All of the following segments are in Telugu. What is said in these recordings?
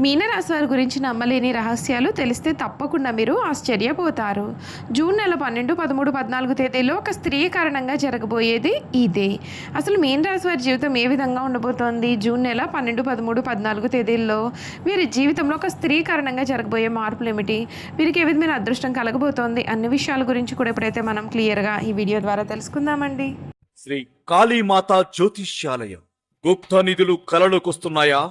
మీనరాశి వారి గురించి నమ్మలేని రహస్యాలు తెలిస్తే తప్పకుండా మీరు ఆశ్చర్యపోతారు. జూన్ నెల పన్నెండు పదమూడు పద్నాలుగు తేదీలో ఒక స్త్రీ కారణంగా జరగబోయేది ఇదే. అసలు మీనరాశి వారి జీవితం ఏ విధంగా ఉండబోతోంది? జూన్ నెల పన్నెండు పదమూడు పద్నాలుగు తేదీల్లో వీరి జీవితంలో ఒక స్త్రీ కారణంగా జరగబోయే మార్పులు ఏమిటి? వీరికి ఏ విధమైన అదృష్టం కలగబోతోంది? అన్ని విషయాల గురించి కూడా ఎప్పుడైతే మనం క్లియర్గా ఈ వీడియో ద్వారా తెలుసుకుందామండి. శ్రీ కాళీమాత జ్యోతిష్యాలయం. గుప్త నిధులు కలలోకొస్తున్నాయా?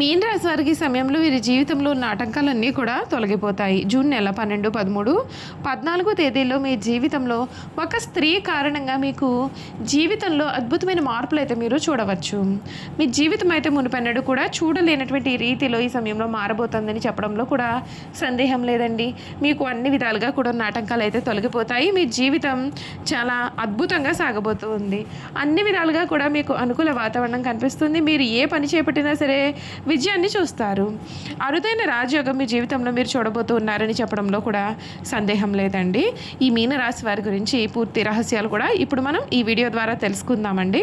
మీనరాశి వారికి ఈ సమయంలో వీరి జీవితంలో ఉన్న ఆటంకాలన్నీ కూడా తొలగిపోతాయి. జూన్ నెల పన్నెండు పదమూడు పద్నాలుగో తేదీలో మీ జీవితంలో ఒక స్త్రీ కారణంగా మీకు జీవితంలో అద్భుతమైన మార్పులు అయితే మీరు చూడవచ్చు. మీ జీవితం అయితే మునిపెన్నడు కూడా చూడలేనటువంటి రీతిలో ఈ సమయంలో మారబోతోందని చెప్పడంలో కూడా సందేహం లేదండి. మీకు అన్ని విధాలుగా కూడా ఉన్న ఆటంకాలు అయితే తొలగిపోతాయి. మీ జీవితం చాలా అద్భుతంగా సాగబోతుంది అన్ని విధాలుగా కూడా మీకు అనుకూల వాతావరణం కనిపిస్తుంది. మీరు ఏ పని చేపట్టినా సరే విజయాన్ని చూస్తారు. అరుదైన రాజయోగం మీ జీవితంలో మీరు చూడబోతూ ఉన్నారని చెప్పడంలో కూడా సందేహం లేదండి. ఈ మీనరాశి వారి గురించి పూర్తి రహస్యాలు కూడా ఇప్పుడు మనం ఈ వీడియో ద్వారా తెలుసుకుందామండి.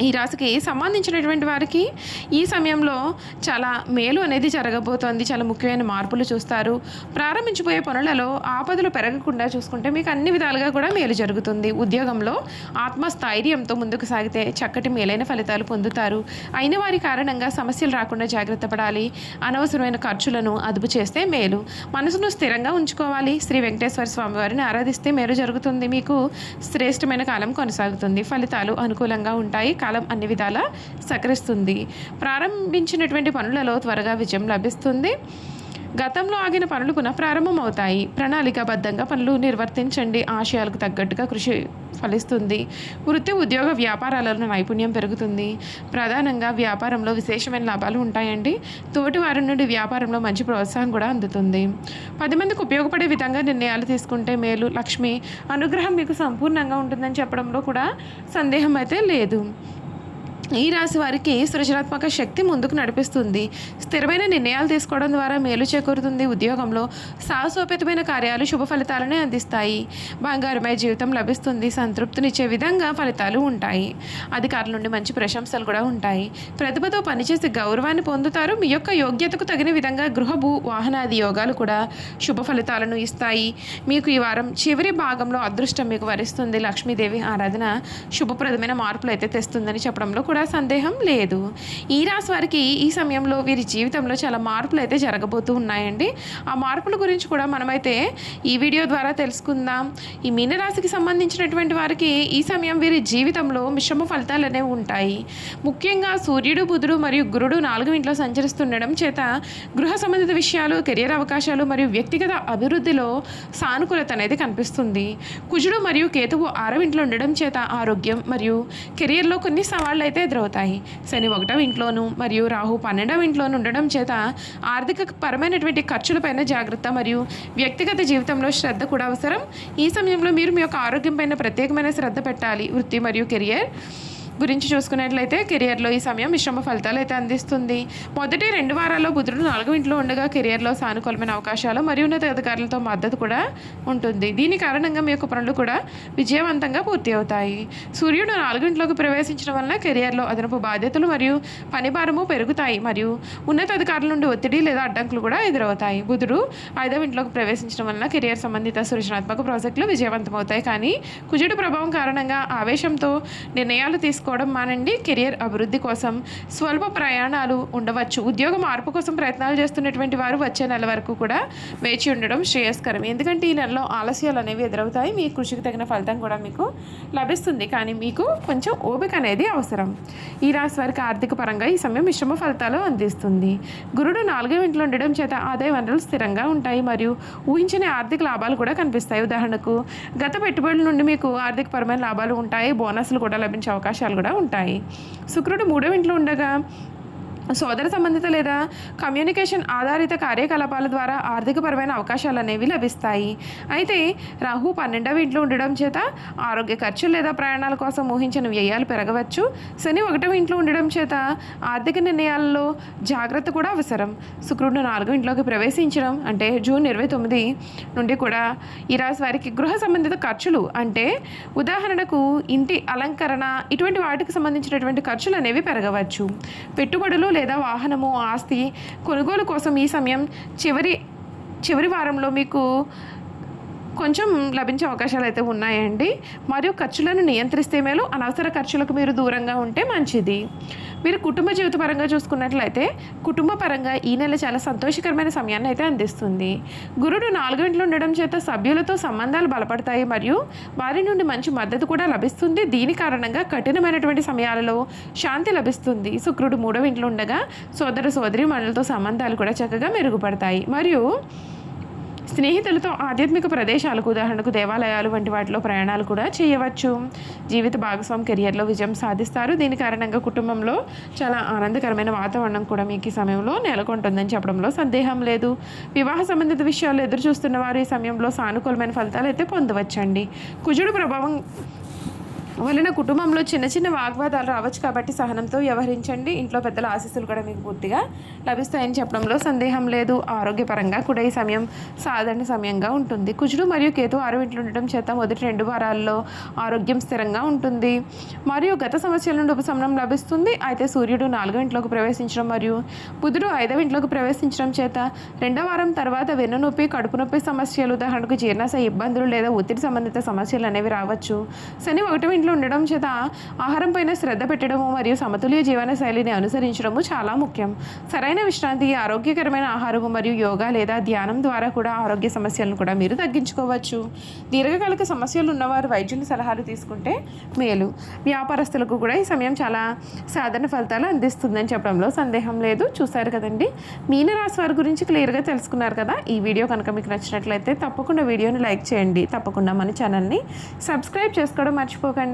ఈ రాశికి సంబంధించినటువంటి వారికి ఈ సమయంలో చాలా మేలు అనేది జరగబోతోంది. చాలా ముఖ్యమైన మార్పులు చూస్తారు. ప్రారంభించబోయే పనులలో ఆపదలు పెరగకుండా చూసుకుంటే మీకు అన్ని విధాలుగా కూడా మేలు జరుగుతుంది. ఉద్యోగంలో ఆత్మస్థైర్యంతో ముందుకు సాగితే చక్కటి మేలైన ఫలితాలు పొందుతారు. అయిన వారి కారణంగా సమస్యలు రాకుండా జాగ్రత్త పడాలి. అనవసరమైన ఖర్చులను అదుపు చేస్తే మేలు. మనసును స్థిరంగా ఉంచుకోవాలి. శ్రీ వెంకటేశ్వర స్వామి వారిని ఆరాధిస్తే మేలు జరుగుతుంది. మీకు శ్రేష్టమైన కాలం కొనసాగుతుంది. ఫలితాలు అనుకూలంగా ఉంటాయి. కాలం అన్ని విధాలా సకరిస్తుంది. ప్రారంభించినటువంటి పనులలో త్వరగా విజయం లభిస్తుంది. గతంలో ఆగిన పనులు పునఃప్రారంభమవుతాయి. ప్రణాళికాబద్ధంగా పనులు నిర్వర్తించండి. ఆశయాలకు తగ్గట్టుగా కృషి ఫలిస్తుంది. వృత్తి ఉద్యోగ వ్యాపారాలలో నైపుణ్యం పెరుగుతుంది. ప్రధానంగా వ్యాపారంలో విశేషమైన లాభాలు ఉంటాయండి. తోటి వారి నుండి వ్యాపారంలో మంచి ప్రోత్సాహం కూడా అందుతుంది. పది మందికి ఉపయోగపడే విధంగా నిర్ణయాలు తీసుకుంటే మేలు లక్ష్మి అనుగ్రహం మీకు సంపూర్ణంగా ఉంటుందని చెప్పడంలో కూడా సందేహం అయితే లేదు. ఈ రాశి వారికి సృజనాత్మక శక్తి ముందుకు నడిపిస్తుంది. స్థిరమైన నిర్ణయాలు తీసుకోవడం ద్వారా మేలు చేకూరుతుంది. ఉద్యోగంలో సాహసోపేతమైన కార్యాలు శుభ ఫలితాలను అందిస్తాయి. బంగారమయ జీవితం లభిస్తుంది. సంతృప్తినిచ్చే విధంగా ఫలితాలు ఉంటాయి. అధికారుల నుండి మంచి ప్రశంసలు కూడా ఉంటాయి. ప్రతిభతో పనిచేసి గౌరవాన్ని పొందుతారు. మీ యొక్క యోగ్యతకు తగిన విధంగా గృహ భూ వాహనాది యోగాలు కూడా శుభ ఫలితాలను ఇస్తాయి. మీకు ఈ వారం చివరి భాగంలో అదృష్టం మీకు వరిస్తుంది. లక్ష్మీదేవి ఆరాధన శుభప్రదమైన మార్పులు అయితే తెస్తుందని చెప్పడంలో కూడా కూడా సందేహం లేదు. ఈ రాశి వారికి ఈ సమయంలో వీరి జీవితంలో చాలా మార్పులు అయితే జరగబోతూ ఉన్నాయండి. ఆ మార్పుల గురించి కూడా మనమైతే ఈ వీడియో ద్వారా తెలుసుకుందాం. ఈ మీనరాశికి సంబంధించినటువంటి వారికి ఈ సమయం వీరి జీవితంలో మిశ్రమ ఫలితాలు అనేవి ఉంటాయి. ముఖ్యంగా సూర్యుడు బుధుడు మరియు గురుడు నాలుగు ఇంట్లో సంచరిస్తుండడం చేత గృహ సంబంధిత విషయాలు కెరియర్ అవకాశాలు మరియు వ్యక్తిగత అభివృద్ధిలో సానుకూలత అనేది కనిపిస్తుంది. కుజుడు మరియు కేతువు ఆరవ ఇంట్లో ఉండడం చేత ఆరోగ్యం మరియు కెరియర్లో కొన్ని సవాళ్ళు అయితే ఎదురవుతాయి. శని ఒకటవ ఇంట్లోనూ మరియు రాహు పన్నెండవ ఇంట్లోనూ ఉండడం చేత ఆర్థిక పరమైనటువంటి ఖర్చులపైన జాగ్రత్త మరియు వ్యక్తిగత జీవితంలో శ్రద్ధ కూడా అవసరం. ఈ సమయంలో మీరు మీ యొక్క ఆరోగ్యం పైన ప్రత్యేకమైన శ్రద్ధ పెట్టాలి. వృత్తి మరియు కెరియర్ గురించి చూసుకున్నట్లయితే కెరియర్లో ఈ సమయం మిశ్రమ ఫలితాలు అయితే అందిస్తుంది. మొదటి రెండు వారాల్లో బుధుడు నాలుగు ఇంట్లో ఉండగా కెరియర్లో సానుకూలమైన అవకాశాలు మరియు ఉన్నత అధికారులతో మద్దతు కూడా ఉంటుంది. దీని కారణంగా మీ యొక్క పనులు కూడా విజయవంతంగా పూర్తి అవుతాయి. సూర్యుడు నాలుగింట్లోకి ప్రవేశించడం వలన కెరియర్లో అదనపు బాధ్యతలు మరియు పనిభారము పెరుగుతాయి మరియు ఉన్నత అధికారుల నుండి ఒత్తిడి లేదా అడ్డంకులు కూడా ఎదురవుతాయి. బుధుడు ఐదవ ఇంట్లోకి ప్రవేశించడం వలన కెరియర్ సంబంధిత సృజనాత్మక ప్రాజెక్టులు విజయవంతమవుతాయి. కానీ కుజుడు ప్రభావం కారణంగా ఆవేశంతో నిర్ణయాలు తీసుకు తీసుకోవడం మానండి. కెరియర్ అభివృద్ధి కోసం స్వల్ప ప్రయాణాలు ఉండవచ్చు. ఉద్యోగ మార్పు కోసం ప్రయత్నాలు చేస్తున్నటువంటి వారు వచ్చే నెల వరకు కూడా వేచి ఉండడం శ్రేయస్కరం. ఎందుకంటే ఈ నెలలో ఆలస్యాలు అనేవి ఎదురవుతాయి. మీ కృషికి తగిన ఫలితం కూడా మీకు లభిస్తుంది. కానీ మీకు కొంచెం ఓపిక అనేది అవసరం. ఈ రాశి వారికి ఆర్థిక పరంగా ఈ సమయం మిశ్రమ ఫలితాలు అందిస్తుంది. గురుడు నాలుగో ఇంట్లో ఉండడం చేత ఆదాయ వనరులు స్థిరంగా ఉంటాయి మరియు ఊహించని ఆర్థిక లాభాలు కూడా కనిపిస్తాయి. ఉదాహరణకు గత పెట్టుబడుల నుండి మీకు ఆర్థికపరమైన లాభాలు ఉంటాయి. బోనస్లు కూడా లభించే అవకాశాలు కూడా ఉంటాయి. శుక్రుడు మూడో ఇంట్లో ఉండగా సోదర సంబంధిత లేదా కమ్యూనికేషన్ ఆధారిత కార్యకలాపాల ద్వారా ఆర్థికపరమైన అవకాశాలు అనేవి లభిస్తాయి. అయితే రాహు పన్నెండవ ఇంట్లో ఉండడం చేత ఆరోగ్య ఖర్చులు లేదా ప్రయాణాల కోసం ఊహించిన వ్యయాలు పెరగవచ్చు. శని ఒకటవ ఇంట్లో ఉండడం చేత ఆర్థిక నిర్ణయాల్లో జాగ్రత్త కూడా అవసరం. శుక్రుడు నాలుగో ఇంట్లోకి ప్రవేశించడం అంటే జూన్ ఇరవై తొమ్మిది నుండి కూడా ఈ రాశి వారికి గృహ సంబంధిత ఖర్చులు అంటే ఉదాహరణకు ఇంటి అలంకరణ ఇటువంటి వాటికి సంబంధించినటువంటి ఖర్చులు అనేవి పెరగవచ్చు. పెట్టుబడులు లేదా వాహనము ఆస్తి కొనుగోలు కోసం ఈ సమయం చివరి చివరి వారంలో మీకు కొంచెం లభించే అవకాశాలు అయితే ఉన్నాయండి. మరియు ఖర్చులను నియంత్రిస్తే మేలు అనవసర ఖర్చులకు మీరు దూరంగా ఉంటే మంచిది. మీరు కుటుంబ జీవిత పరంగా చూసుకున్నట్లయితే కుటుంబ పరంగా ఈ నెల చాలా సంతోషకరమైన సమయాన్ని అయితే అందిస్తుంది. గురుడు నాలుగో ఇంట్లో ఉండడం చేత సభ్యులతో సంబంధాలు బలపడతాయి మరియు వారి నుండి మంచి మద్దతు కూడా లభిస్తుంది. దీని కారణంగా కఠినమైనటువంటి సమయాలలో శాంతి లభిస్తుంది. శుక్రుడు మూడవ ఇంట్లో ఉండగా సోదర సోదరి మనులతో సంబంధాలు కూడా చక్కగా మెరుగుపడతాయి. మరియు స్నేహితులతో ఆధ్యాత్మిక ప్రదేశాలకు ఉదాహరణకు దేవాలయాలు వంటి వాటిలో ప్రయాణాలు కూడా చేయవచ్చు. జీవిత భాగస్వామి కెరియర్లో విజయం సాధిస్తారు. దీని కారణంగా కుటుంబంలో చాలా ఆనందకరమైన వాతావరణం కూడా మీకు ఈ సమయంలో నెలకొంటుందని చెప్పడంలో సందేహం లేదు. వివాహ సంబంధిత విషయాలు ఎదురు చూస్తున్న వారు ఈ సమయంలో సానుకూలమైన ఫలితాలు అయితే పొందవచ్చండి. కుజుడు ప్రభావం వలన కుటుంబంలో చిన్న చిన్న వాగ్వాదాలు రావచ్చు కాబట్టి సహనంతో వ్యవహరించండి. ఇంట్లో పెద్దల ఆశీస్సులు కూడా మీకు పూర్తిగా లభిస్తాయని చెప్పడంలో సందేహం లేదు. ఆరోగ్యపరంగా కూడా ఈ సమయం సాధారణ సమయంగా ఉంటుంది. కుజుడు మరియు కేతు ఆరు ఇంట్లో ఉండటం చేత మొదటి రెండు వారాల్లో ఆరోగ్యం స్థిరంగా ఉంటుంది. మరియు గత సమస్యల నుండి ఉపశమనం లభిస్తుంది. అయితే సూర్యుడు నాలుగో ఇంట్లోకి ప్రవేశించడం మరియు బుధుడు ఐదవ ఇంట్లోకి ప్రవేశించడం చేత రెండో వారం తర్వాత వెన్నునొప్పి కడుపు నొప్పి సమస్యలు ఉదాహరణకు జీర్ణాశయ ఇబ్బందులు లేదా ఒత్తిడి సంబంధిత సమస్యలు అనేవి రావచ్చు. శని ఒకటో ఇంట్లో ఉండడం చేత ఆహారం పైన శ్రద్ధ పెట్టడము మరియు సమతుల్య జీవన శైలిని అనుసరించడము చాలా ముఖ్యం. సరైన విశ్రాంతి ఆరోగ్యకరమైన ఆహారము మరియు యోగా లేదా ధ్యానం ద్వారా కూడా ఆరోగ్య సమస్యలను కూడా మీరు తగ్గించుకోవచ్చు. దీర్ఘకాలిక సమస్యలు ఉన్నవారు వైద్యుల సలహాలు తీసుకుంటే మేలు. వ్యాపారస్తులకు కూడా ఈ సమయం చాలా సాధారణ ఫలితాలు అందిస్తుందని చెప్పడంలో సందేహం లేదు. చూశారు కదండి? మీనరాశి వారి గురించి క్లియర్గా తెలుసుకున్నారు కదా? ఈ వీడియో కనుక మీకు నచ్చినట్లయితే తప్పకుండా వీడియోని లైక్ చేయండి. తప్పకుండా మన ఛానల్ని సబ్స్క్రైబ్ చేసుకోవడం మర్చిపోకండి.